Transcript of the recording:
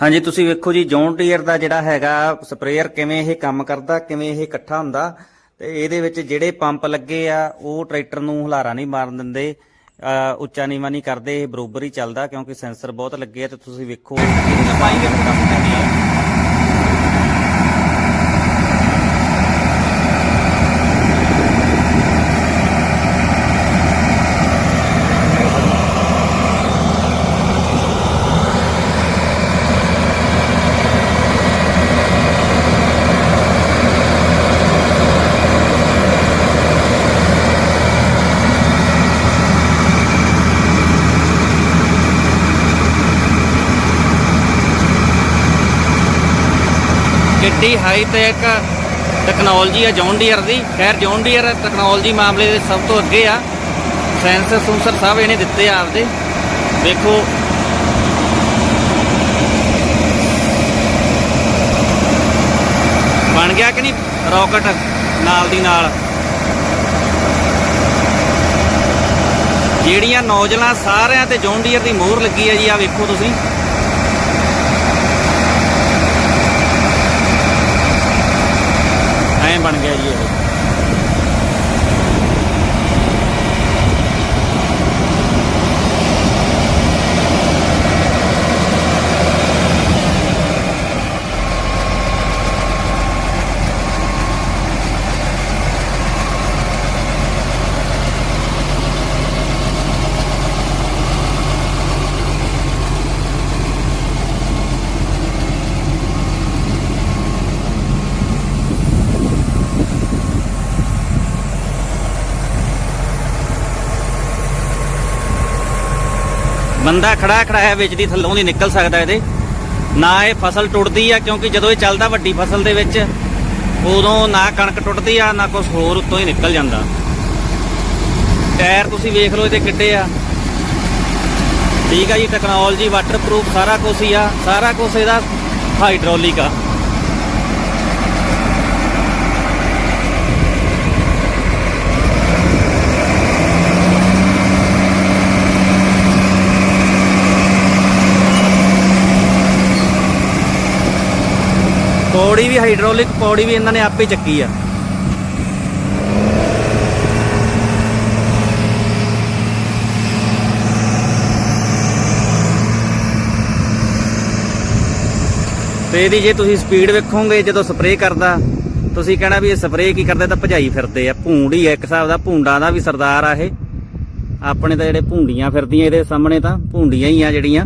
ਹਾਂਜੀ, ਤੁਸੀਂ ਵੇਖੋ ਜੀ ਜੌਨ ਟੀਅਰ ਦਾ ਜਿਹੜਾ ਹੈਗਾ ਸਪਰੇਅਰ ਕਿਵੇਂ ਇਹ ਕੰਮ ਕਰਦਾ, ਕਿਵੇਂ ਇਹ ਇਕੱਠਾ ਹੁੰਦਾ, ਤੇ ਇਹਦੇ ਵਿੱਚ ਜਿਹੜੇ ਪੰਪ ਲੱਗੇ ਆ, ਉਹ ਟਰੈਕਟਰ ਨੂੰ ਹੁਲਾਰਾ ਨਹੀਂ ਮਾਰਨ ਦਿੰਦੇ ਉੱਚਾ ਨੀਵਾਂ ਨਹੀਂ ਕਰਦੇ, ਇਹ ਬਰੋਬਰ ਹੀ ਚੱਲਦਾ, ਕਿਉਂਕਿ ਸੈਂਸਰ ਬਹੁਤ ਲੱਗੇ ਆ, ਤੇ ਤੁਸੀਂ ਵੇਖੋ ਇਹਦੀ ਵੇਖੋ ਕੰਮ ਐਡੀ ਆ ਕਿੱਡੀ ਹਾਈ ਟੈਕ ਟੈਕਨੋਲੋਜੀ ਆ ਜੌਨ ਡੀਅਰ ਦੀ। ਖੈਰ ਜੌਨ ਡੀਅਰ ਟੈਕਨੋਲੋਜੀ ਮਾਮਲੇ ਦੇ ਸਭ ਤੋਂ ਅੱਗੇ ਆ। ਸੈਂਸਰ ਸੂਸਰ ਸਭ ਇਹਨੇ ਦਿੱਤੇ ਆ ਆਪਦੇ। ਵੇਖੋ ਬਣ ਗਿਆ ਕਿ ਨਹੀਂ? ਰਾਕਟ ਨਾਲ ਦੀ ਨਾਲ। ਜਿਹੜੀਆਂ ਨੌਜਲਾਂ ਸਾਰਿਆਂ ਤੇ ਜੌਨ ਡੀਅਰ ਦੀ ਮੋਹਰ ਲੱਗੀ ਹੈ ਜੀ ਆ ਵੇਖੋ ਤੁਸੀਂ। ਬਣ ਗਿਆ ਜੀ ਇਹ। ਬੰਦਾ ਖੜਾ ਖੜਾ ਹੈ, ਵਿੱਚ ਦੀ ਥੱਲੋਂ ਦੀ ਨਿਕਲ ਸਕਦਾ ਇਹਦੇ। ਨਾ ਇਹ ਫਸਲ ਟੁੱਟਦੀ ਆ, ਕਿਉਂਕਿ ਜਦੋਂ ਇਹ ਚੱਲਦਾ ਵੱਡੀ ਫਸਲ ਦੇ ਵਿੱਚ, ਉਦੋਂ ਨਾ ਕਣਕ ਟੁੱਟਦੀ ਆ, ਨਾ ਕੁਝ ਹੋਰ ਉੱਤੋਂ ਹੀ ਨਿਕਲ ਜਾਂਦਾ। ਟਾਇਰ ਤੁਸੀਂ ਵੇਖ ਲਓ ਇਹਦੇ ਕਿੱਡੇ ਆ। ਠੀਕ ਆ ਜੀ ਟੈਕਨੋਲੋਜੀ ਵਾਟਰਪ੍ਰੂਫ ਸਾਰਾ ਕੁਝ ਹੀ ਆ, ਸਾਰਾ ਕੁਝ ਇਹਦਾ ਹਾਈਡ੍ਰੋਲਿਕ ਆ। ਪੌੜੀ ਵੀ ਹਾਈਡ੍ਰੋਲਿਕ ਪੌੜੀ ਵੀ ਇਹਨਾਂ ਨੇ ਆਪੇ ਚੱਕੀ ਆ। ਤੇ ਇਹਦੀ ਜੇ ਤੁਸੀਂ ਸਪੀਡ ਵੇਖੋਗੇ, ਜਦੋਂ ਸਪਰੇਅ ਕਰਦਾ, ਤੁਸੀਂ ਕਹਿਣਾ ਵੀ ਇਹ ਸਪਰੇਅ ਕੀ ਕਰਦੇ ਤਾਂ ਭਜਾਈ ਫਿਰਦੇ ਆ। ਭੂੰਡ ਹੀ ਆ, ਇੱਕ ਹਿਸਾਬ ਦਾ ਭੂੰਡਾਂ ਦਾ ਵੀ ਸਰਦਾਰ ਆ ਇਹ। ਆਪਣੇ ਤਾਂ ਜਿਹੜੇ ਭੂੰਡੀਆਂ ਫਿਰਦੀਆਂ ਇਹਦੇ ਸਾਹਮਣੇ ਤਾਂ ਭੂੰਡੀਆਂ ਹੀ ਆ ਜਿਹੜੀਆਂ।